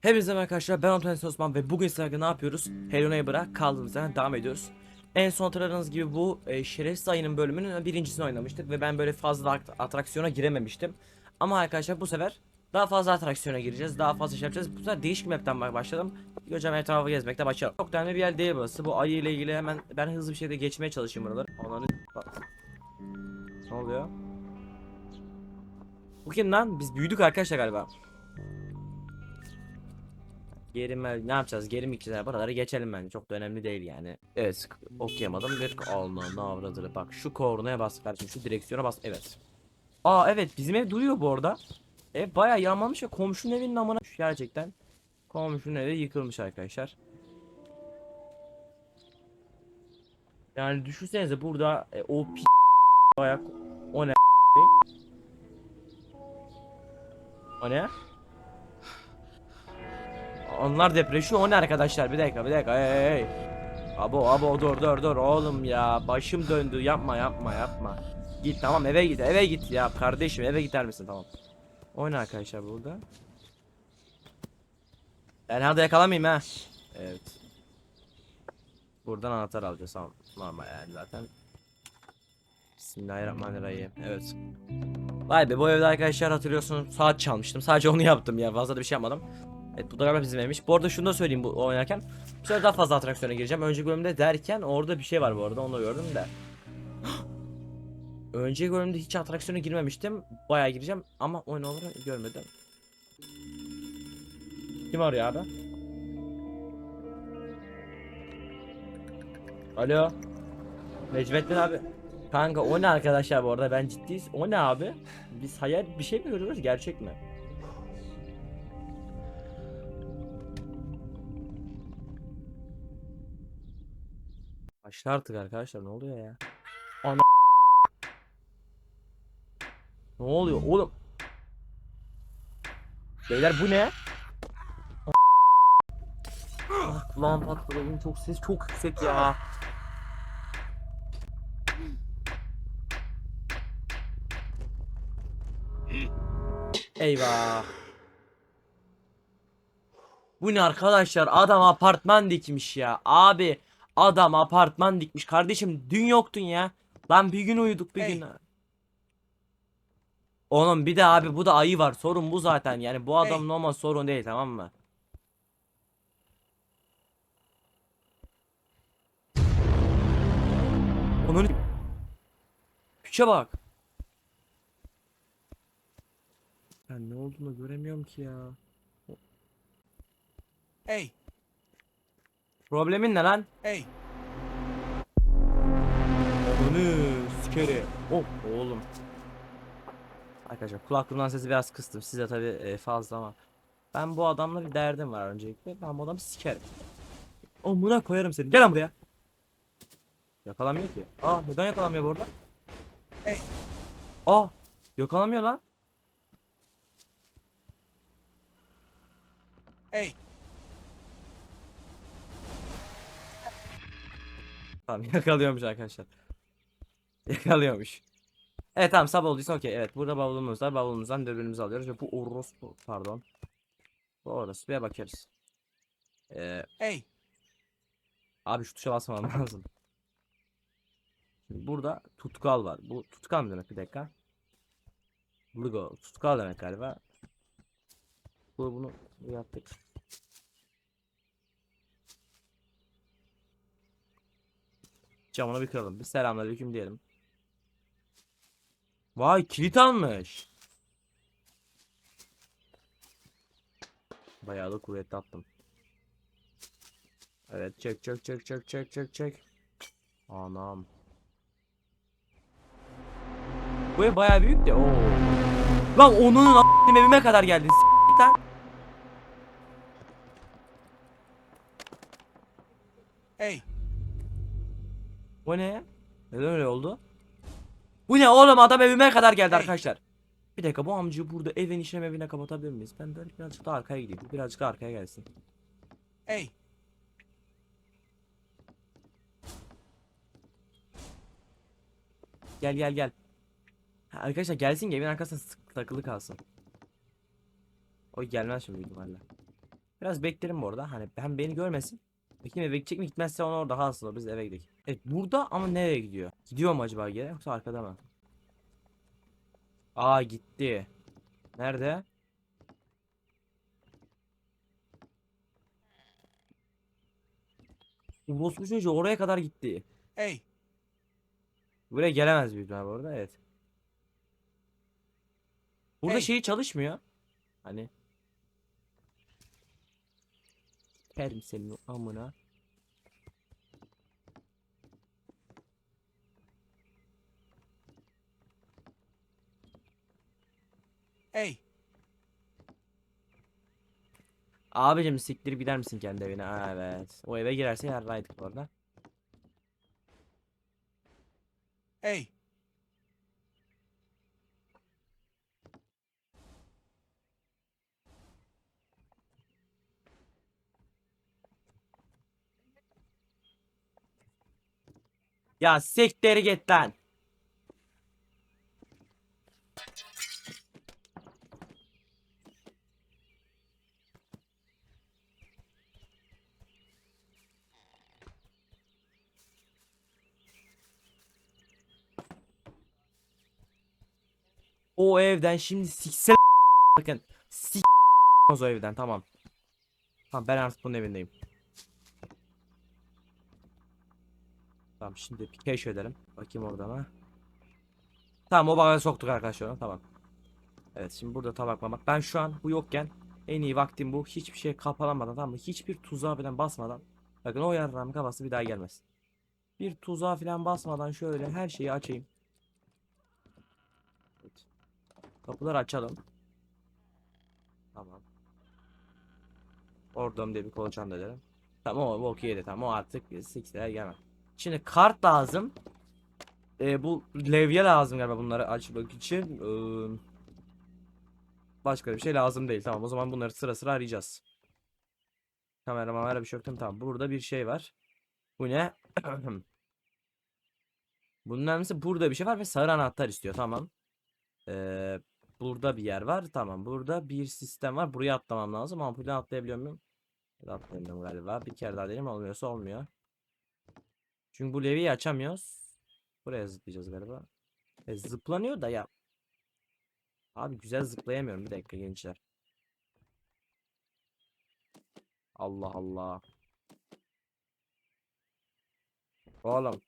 Hepinize merhaba arkadaşlar ben Antonis Osman ve bugün sizlerle ne yapıyoruz? Hello Neighbor'a kaldığımız yerden devam ediyoruz. En son hatırladığınız gibi bu e, Şerefsiz Ayı'nın bölümünün birincisini oynamıştık ve ben böyle fazla at- atraksiyona girememiştim. Ama arkadaşlar bu sefer daha fazla atraksiyona gireceğiz, daha fazla şey yapacağız. Bu sefer değişik map'ten başladım. Hemen etrafı gezmekte başlayalım. Çok önemli bir yer değil burası. Bu ayı ile ilgili hemen ben hızlı bir şekilde geçmeye çalışayım buraları. Ananı... Ne oluyor? Bu kim lan? Biz büyüdük arkadaşlar galiba. Geri mi- ne yapacağız? Geri mi gideceğiz? Buraları geçelim bence. Çok da önemli değil yani. Evet okuyamadım. Bir Alman'ın avradır. Bak şu kornaya bas kardeşim. Şu direksiyona bas. Evet. Aa evet bizim ev duruyor bu arada. Ev bayağı yanmamış ya. Komşunun evinin amına gerçekten. Komşunun evi yıkılmış arkadaşlar. Yani düşünsenize burada e, o p ayak o ne o ne? Onlar depreşiyor o ne arkadaşlar bir dakika bir dakika hey hey. Abo abo dur dur dur oğlum ya başım döndü yapma yapma yapma. Git tamam eve git eve git ya kardeşim eve gider misin tamam. O ne arkadaşlar burada? Ben hadi yakalamayayım ha. Evet. Buradan anahtar alacağız tamam. Normal yani zaten. Bismillahirrahmanirrahim. Evet. Vay be bu evde arkadaşlar hatırlıyorsunuz saat çalmıştım. Sadece onu yaptım ya fazla da bir şey yapmadım. Evet bu da bizim evmiş. Bu arada şunu da söyleyeyim bu oynarken. Bu sefer daha fazla atraksiyona gireceğim. Önceki bölümde derken orada bir şey var bu arada onu da gördüm de. Önceki bölümde hiç atraksiyona girmemiştim. Bayağı gireceğim ama oyun olarak görmedim. Kim arıyor abi? Alo. Necmettin abi. Kanka o ne arkadaşlar bu arada ben ciddiyiz. O ne abi? Biz hayal bir şey mi görüyoruz gerçek mi? Başla artık arkadaşlar ne oluyor ya? Ana Ne oluyor oğlum? Beyler bu ne? Ah, kulağım patladı çok ses çok yüksek ya. Eyvah. Bu ne arkadaşlar? Adam apartman dikmiş ya. Abi adam apartman dikmiş. Kardeşim dün yoktun ya. Lan bir gün uyuduk bir Hey. gün. Oğlum bir de abi bu da ayı var. Sorun bu zaten. Yani bu adam Hey. normal sorun değil tamam mı? Onun Piçe bak. Ben ne olduğunu göremiyorum ki ya. Hey, Problemin ne lan? hey, Onu sikeri. Oh oğlum. Arkadaşlar kulaklığımdan sesi biraz kıstım. Size tabi e, fazla ama. Ben bu adamla bir derdim var öncelikle. Ben bu adamı sikerim. Amına koyarım seni. Gel lan buraya. Yakalamıyor ki. Aa neden yakalamıyor bu arada? hey, Aa yakalamıyor lan. hey. Tamam yakalıyormuş arkadaşlar. Yakalıyormuş. Evet tamam sabah olduysa okey. Evet burada bavulumuz var. Bavulumuzdan dürbünümüzü alıyoruz ve bu orospu pardon. Bu orospuya bakarız. Ee, Hey, abi şu tuşa basmam lazım. Şimdi burada tutkal var. Bu tutkal mı demek bir dakika? Burada tutkal demek galiba. Bu bunu yaptık. Camını bir kıralım. Bir selamünaleyküm diyelim. Vay kilit almış. Bayağı da kuvvetli attım. Evet çek çek çek çek çek çek çek. Anam. Bu ev bayağı büyük de. Oo. Lan onun a**ım evime kadar geldin. S**t lan. hey, Bu ne? Neden öyle oldu? Bu ne oğlum adam evime kadar geldi arkadaşlar. Bir dakika bu amcayı burada evin işlem evine kapatabilir miyiz? Ben böyle birazcık daha arkaya gideyim. Birazcık daha arkaya gelsin. hey. Gel gel gel. Ha, arkadaşlar gelsin ki evin arkasına sık takılı kalsın. O gelmez şimdi büyük ihtimalle. Biraz beklerim bu arada. Hani hem beni görmesin. Bakayım eve gidecek mi gitmezse onu orada hasılı biz eve gidelim. Evet burada ama nereye gidiyor? Gidiyor mu acaba geri yoksa arkada mı? Aa gitti. Nerede? Orospu çocuğu oraya kadar gitti. Hey, Buraya gelemez büyük ihtimal bu arada evet. Burada Hey. şeyi çalışmıyor. Hani. Perim senin amına. hey, Abicim siktir gider misin kendi evine? Ha, evet. O eve girerse yarraydık bu arada. hey, Ya siktir git lan. O evden şimdi sikse bakın sik o evden tamam. Tamam ben artık bunun evindeyim. Tamam şimdi bir keşf edelim. Bakayım orada mı? Tamam o bana soktuk arkadaşlar tamam. Evet şimdi burada tabak mamak. Ben şu an bu yokken en iyi vaktim bu. Hiçbir şey kapanamadan tamam mı? Hiçbir tuzağa falan basmadan. Bakın o yarrağımın kafası bir daha gelmez. Bir tuzağa falan basmadan şöyle her şeyi açayım. Evet. Kapıları açalım. Tamam. Oradan diye bir kolaçan da edelim. Tamam o okeydi tamam o artık siksilere gelmez. Şimdi kart lazım. Ee, bu levye lazım galiba bunları açmak için. Ee, başka bir şey lazım değil. Tamam o zaman bunları sıra sıra arayacağız. Kamera mamera bir şey yok değil mi? Tamam burada bir şey var. Bu ne? Bunun mesela burada bir şey var ve sarı anahtar istiyor. Tamam. Ee, burada bir yer var. Tamam. Burada bir sistem var. Buraya atlamam lazım. Ampulden atlayabiliyor muyum? Atlayamıyorum galiba. Bir kere daha deneyim olmuyorsa olmuyor. Çünkü bu levyeyi açamıyoruz. Buraya zıplayacağız galiba. E, zıplanıyor da ya. Abi güzel zıplayamıyorum. Bir dakika gençler. Allah Allah. Oğlum.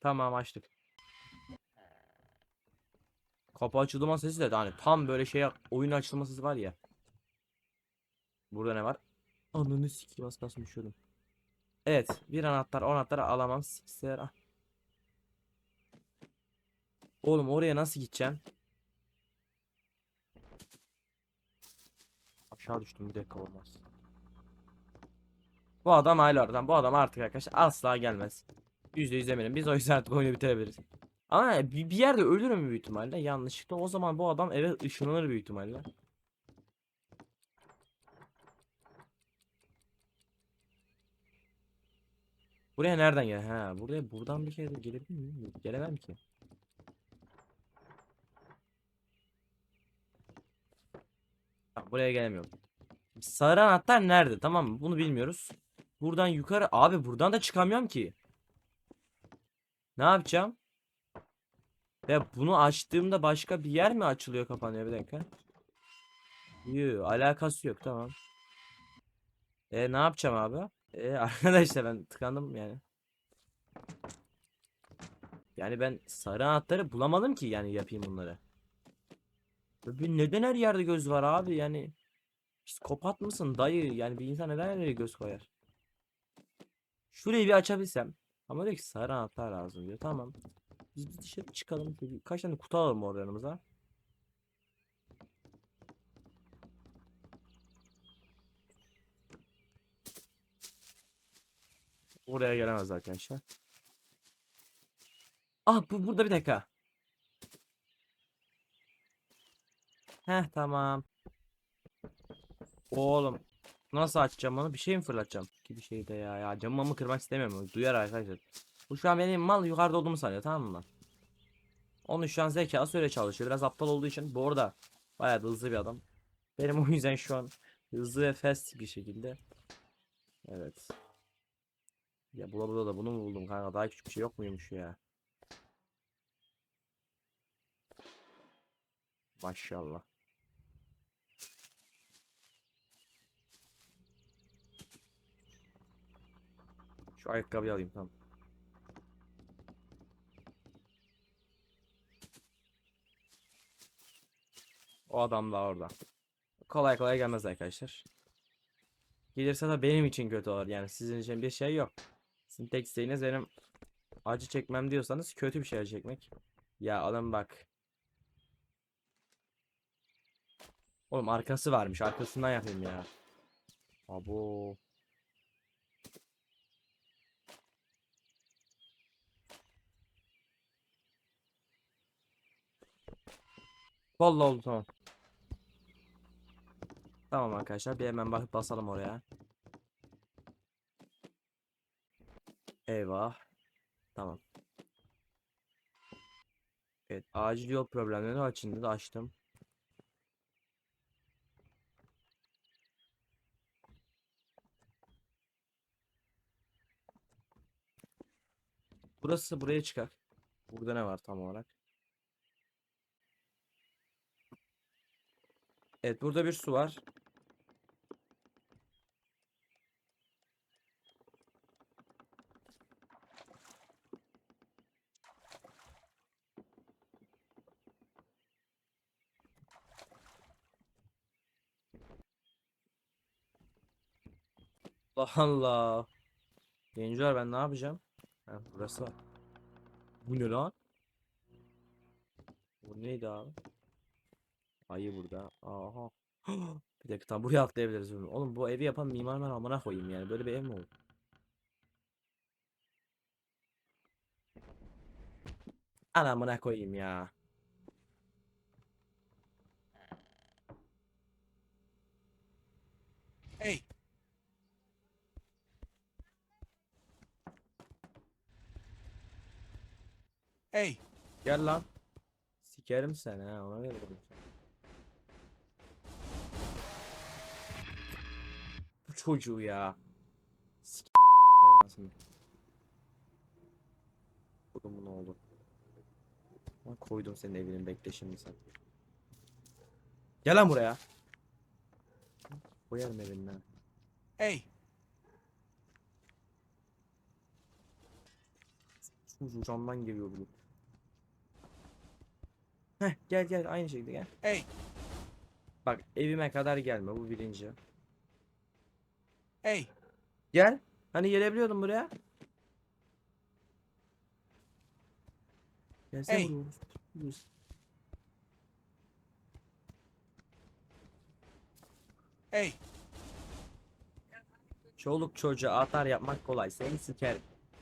Tamam açtık. Kapı açılma sesi de hani tam böyle şey oyun açılma sesi var ya. Burada ne var? Ananı sikeyim az kalsın düşüyordum. Evet bir anahtar o anahtarı alamam sikser. ah. Oğlum oraya nasıl gideceğim? Aşağı düştüm bir dakika olmaz. Bu adam hala. Bu adam artık arkadaşlar asla gelmez. Yüzde yüz eminim. Biz o yüzden artık oyunu bitirebiliriz. Ama bir, bir yerde ölürüm büyük ihtimalle yanlışlıkla. O zaman bu adam eve ışınlanır büyük ihtimalle. Buraya nereden gel? Ha, buraya buradan bir de gelebilir miyim? Gelemem ki. Tamam, buraya gelemiyorum. Sarı anahtar nerede? Tamam? Bunu bilmiyoruz. Buradan yukarı. Abi buradan da çıkamıyorum ki. Ne yapacağım? Ya bunu açtığımda başka bir yer mi açılıyor kapanıyor bir dakika. Yoo, alakası yok tamam. E ne yapacağım abi? E arkadaşlar ben tıkandım yani. Yani ben sarı anahtarı bulamadım ki yani yapayım bunları. Abi neden her yerde göz var abi yani? Psikopat mısın dayı? Yani bir insan neden her yere göz koyar? Şurayı bir açabilsem. Ama diyor ki sarı anahtar lazım diyor. Tamam. Biz bir dışarı çıkalım. Bir- Kaç tane kutu alalım orada yanımıza. Oraya gelemez arkadaşlar. Ah bu burada bir dakika. Heh tamam. Oğlum. Nasıl açacağım onu? Bir şey mi fırlatacağım? Gibi şey de ya. Ya camımı kırmak istemiyorum. Duyar arkadaşlar. Bu şu an benim mal yukarıda olduğumu sanıyor tamam mı? Onun şu an zekası öyle çalışıyor. Biraz aptal olduğu için. Bu arada bayağı da hızlı bir adam. Benim o yüzden şu an hızlı ve fast bir şekilde. Evet. Ya bula bula da bunu mu buldum kanka? Daha küçük bir şey yok muymuş ya? Maşallah. Şu ayakkabıyı alayım tamam. O adam da orada. Kolay kolay gelmez arkadaşlar. Gelirse de benim için kötü olur. Yani sizin için bir şey yok. Sizin tek isteğiniz benim acı çekmem diyorsanız kötü bir şey çekmek. Ya adam bak. Oğlum arkası varmış. Arkasından yapayım ya. Abo. Vallahi oldu tamam. Tamam arkadaşlar bir hemen bakıp basalım oraya. Eyvah. Tamam. Evet acil yol problemleri açıldı da açtım. Burası buraya çıkar. Burada ne var tam olarak? Evet burada bir su var. Allah Allah. Gençler ben ne yapacağım? Ha, burası var. Bu ne lan? Bu neydi abi? Ayı burada. Aha. Bir dakika tam buraya atlayabiliriz. Oğlum bu evi yapan mimar ben amına koyayım yani. Böyle bir ev mi olur? Anamına koyayım ya. Hey, hey, Gel lan. Sikerim seni ha ona göre. Bu çocuğu ya. Sik belasını. Kodumun oğlu. Lan koydum senin evinin bekle şimdi sen. Gel lan buraya. Koyarım evinden. hey, Çocuğu camdan geliyor bu. Heh gel gel aynı şekilde gel. hey, Bak evime kadar gelme bu birinci. hey, Gel. Hani gelebiliyordun buraya. Gelsene Hey. buraya. Hey, Çoluk çocuğa atar yapmak kolay. Seni siker.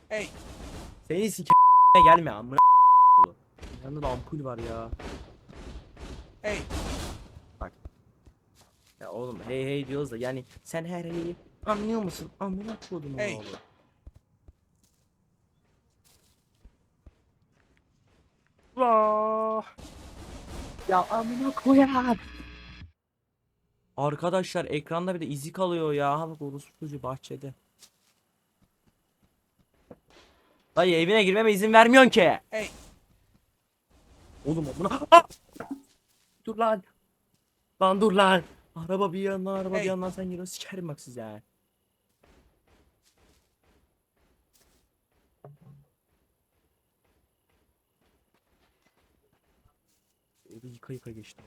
hey, Seni siker gelme amına. Yanında da ampul var ya. hey, Ya oğlum hey hey diyoruz da yani sen her heyi anlıyor musun? Amına koydum Hey. oğlu. Vah. Ya amına koyar. Arkadaşlar ekranda bir de izi kalıyor ya. Ha bak orospu çocuğu bahçede. Dayı evine girmeme izin vermiyorsun ki. hey, Oğlum buna Ah! Dur lan. Lan dur lan. Araba bir yandan araba bir Hey. yandan sen geliyorsun sikerim bak size. Yıka yıka geçti.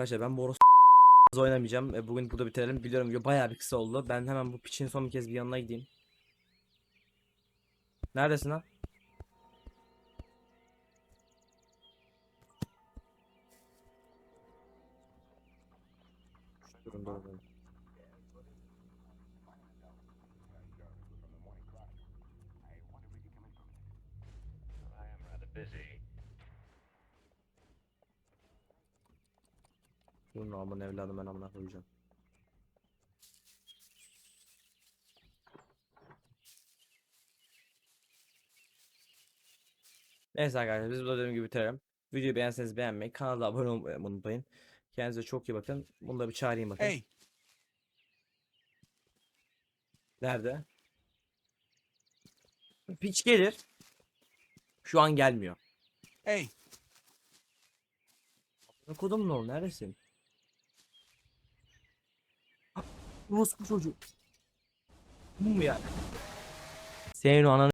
Arkadaşlar ben bu oros oynamayacağım. E, Bugün burada bitirelim. Biliyorum video bayağı bir kısa oldu. Ben hemen bu piçin son bir kez bir yanına gideyim. Neredesin lan? Şöyle Durun Durun aman evladım ben amına koyacağım. Neyse arkadaşlar biz burada dediğim gibi bitirelim. Videoyu beğenseniz beğenmeyi, kanala abone olmayı unutmayın. Kendinize çok iyi bakın. Bunu da bir çağırayım bakın. Hey, Nerede? Piç gelir. Şu an gelmiyor. hey, Kodum ne oldu? Neredesin? Rus bu çocuk. Bu mu ya? Senin o ananı